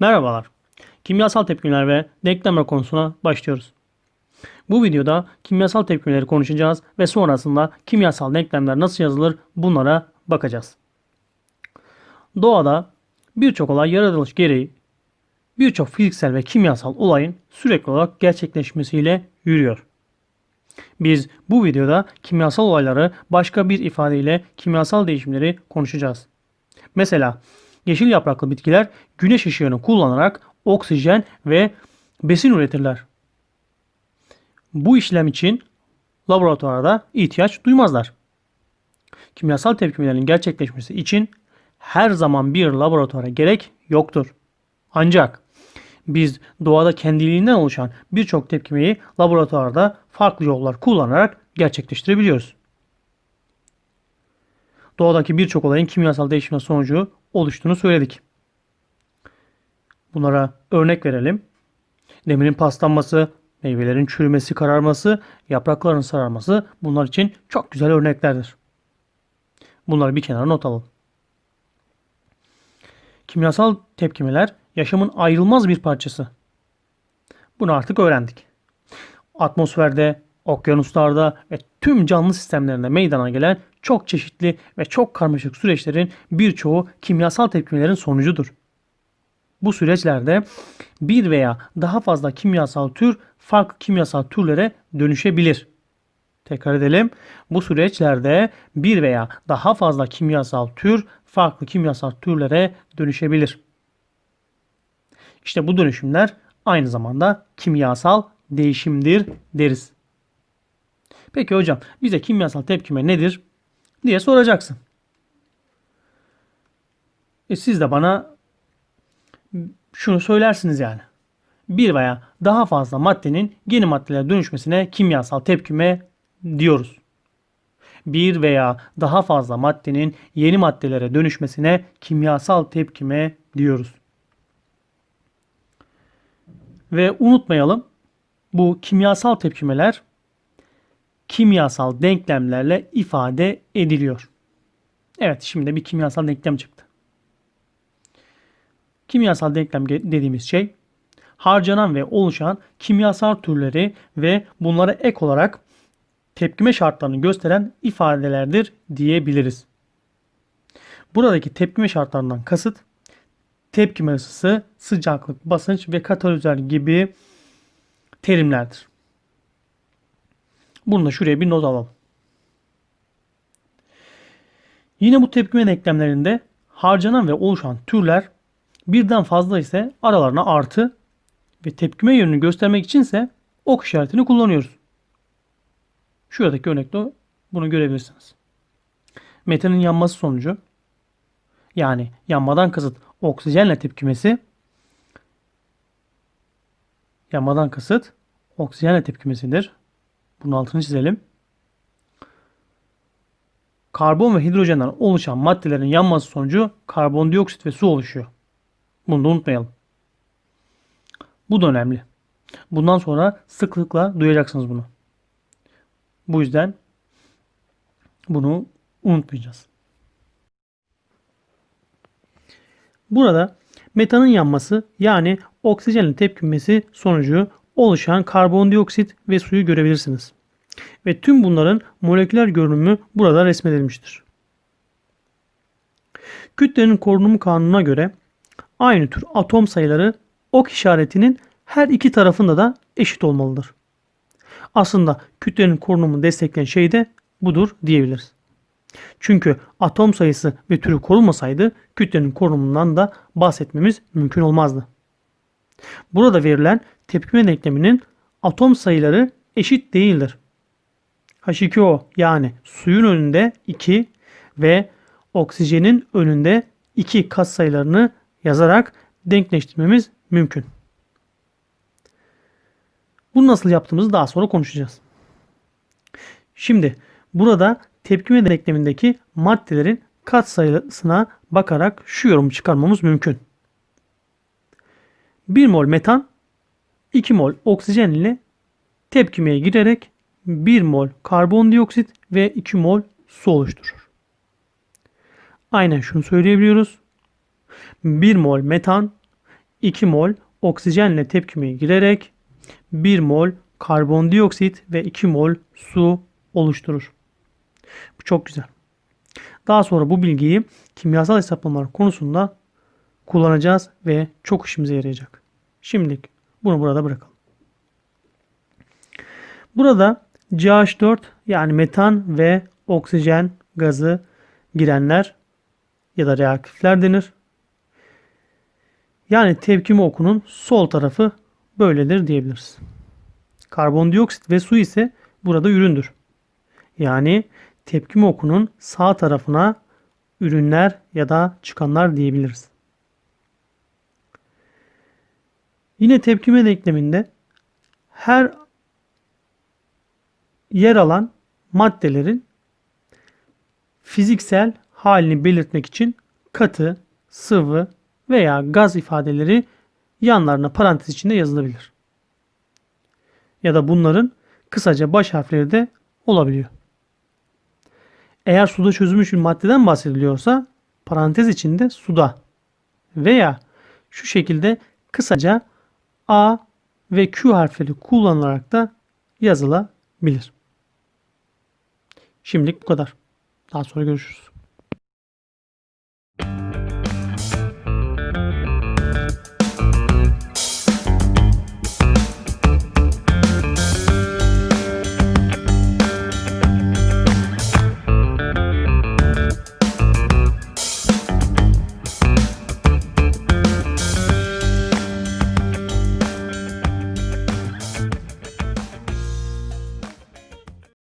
Merhabalar. Kimyasal tepkimeler ve denklemler konusuna başlıyoruz. Bu videoda kimyasal tepkimeleri konuşacağız ve sonrasında kimyasal denklemler nasıl yazılır bunlara bakacağız. Doğada birçok olay yaratılış gereği birçok fiziksel ve kimyasal olayın sürekli olarak gerçekleşmesiyle yürüyor. Biz bu videoda kimyasal olayları başka bir ifadeyle kimyasal değişimleri konuşacağız. Mesela yeşil yapraklı bitkiler güneş ışığını kullanarak oksijen ve besin üretirler. Bu işlem için laboratuvarda ihtiyaç duymazlar. Kimyasal tepkimelerin gerçekleşmesi için her zaman bir laboratuvara gerek yoktur. Ancak biz doğada kendiliğinden oluşan birçok tepkimeyi laboratuvarda farklı yollar kullanarak gerçekleştirebiliyoruz. Doğadaki birçok olayın kimyasal değişimi sonucu oluştuğunu söyledik. Bunlara örnek verelim. Demirin paslanması, meyvelerin çürümesi, kararması, yaprakların sararması bunlar için çok güzel örneklerdir. Bunları bir kenara not alalım. Kimyasal tepkimeler yaşamın ayrılmaz bir parçası. Bunu artık öğrendik. Atmosferde, okyanuslarda ve tüm canlı sistemlerinde meydana gelen çok çeşitli ve çok karmaşık süreçlerin birçoğu kimyasal tepkimelerin sonucudur. Bu süreçlerde bir veya daha fazla kimyasal tür farklı kimyasal türlere dönüşebilir. Tekrar edelim. Bu süreçlerde bir veya daha fazla kimyasal tür farklı kimyasal türlere dönüşebilir. İşte bu dönüşümler aynı zamanda kimyasal değişimdir deriz. Peki hocam bize kimyasal tepkime nedir diye soracaksın. E siz de bana şunu söylersiniz yani. Bir veya daha fazla maddenin yeni maddelere dönüşmesine kimyasal tepkime diyoruz. Bir veya daha fazla maddenin yeni maddelere dönüşmesine kimyasal tepkime diyoruz. Ve unutmayalım bu kimyasal tepkimeler kimyasal denklemlerle ifade ediliyor. Evet şimdi bir kimyasal denklem çıktı. Kimyasal denklem dediğimiz şey harcanan ve oluşan kimyasal türleri ve bunlara ek olarak tepkime şartlarını gösteren ifadelerdir diyebiliriz. Buradaki tepkime şartlarından kasıt tepkime ısısı, sıcaklık, basınç ve katalizör gibi terimlerdir. Bunu şuraya bir not alalım. Yine bu tepkime denklemlerinde harcanan ve oluşan türler birden fazla ise aralarına artı ve tepkime yönünü göstermek içinse ok işaretini kullanıyoruz. Şuradaki örnekte bunu görebilirsiniz. Metanın yanması sonucu yani yanmadan kasıt oksijenle tepkimesi yanmadan kasıt oksijenle tepkimesidir. Bunun altını çizelim. Karbon ve hidrojenden oluşan maddelerin yanması sonucu karbondioksit ve su oluşuyor. Bunu da unutmayalım. Bu da önemli. Bundan sonra sıklıkla duyacaksınız bunu. Bu yüzden bunu unutmayacağız. Burada metanın yanması yani oksijenin tepkimesi sonucu oluşan karbondioksit ve suyu görebilirsiniz. Ve tüm bunların moleküler görünümü burada resmedilmiştir. Kütlenin korunumu kanununa göre aynı tür atom sayıları ok işaretinin her iki tarafında da eşit olmalıdır. Aslında kütlenin korunumunu destekleyen şey de budur diyebiliriz. Çünkü atom sayısı ve türü korunmasaydı kütlenin korunumundan da bahsetmemiz mümkün olmazdı. Burada verilen tepkime denkleminin atom sayıları eşit değildir. H2O yani suyun önünde 2 ve oksijenin önünde 2 kat sayılarını yazarak denkleştirmemiz mümkün. Bunu nasıl yaptığımızı daha sonra konuşacağız. Şimdi burada tepkime denklemindeki maddelerin kat sayısına bakarak şu yorumu çıkarmamız mümkün. 1 mol metan 2 mol oksijen ile tepkimeye girerek 1 mol karbondioksit ve 2 mol su oluşturur. Aynen şunu söyleyebiliyoruz. 1 mol metan 2 mol oksijenle tepkimeye girerek 1 mol karbondioksit ve 2 mol su oluşturur. Bu çok güzel. Daha sonra bu bilgiyi kimyasal hesaplamalar konusunda kullanacağız ve çok işimize yarayacak. Şimdilik bunu burada bırakalım. Burada CH4 yani metan ve oksijen gazı girenler ya da reaktifler denir. Yani tepkime okunun sol tarafı böyledir diyebiliriz. Karbondioksit ve su ise burada üründür. Yani tepkime okunun sağ tarafına ürünler ya da çıkanlar diyebiliriz. Yine tepkime denkleminde her yer alan maddelerin fiziksel halini belirtmek için katı, sıvı veya gaz ifadeleri yanlarına parantez içinde yazılabilir. Ya da bunların kısaca baş harfleri de olabiliyor. Eğer suda çözülmüş bir maddeden bahsediliyorsa parantez içinde suda veya şu şekilde kısaca A ve Q harfleri kullanılarak da yazılabilir. Şimdilik bu kadar. Daha sonra görüşürüz.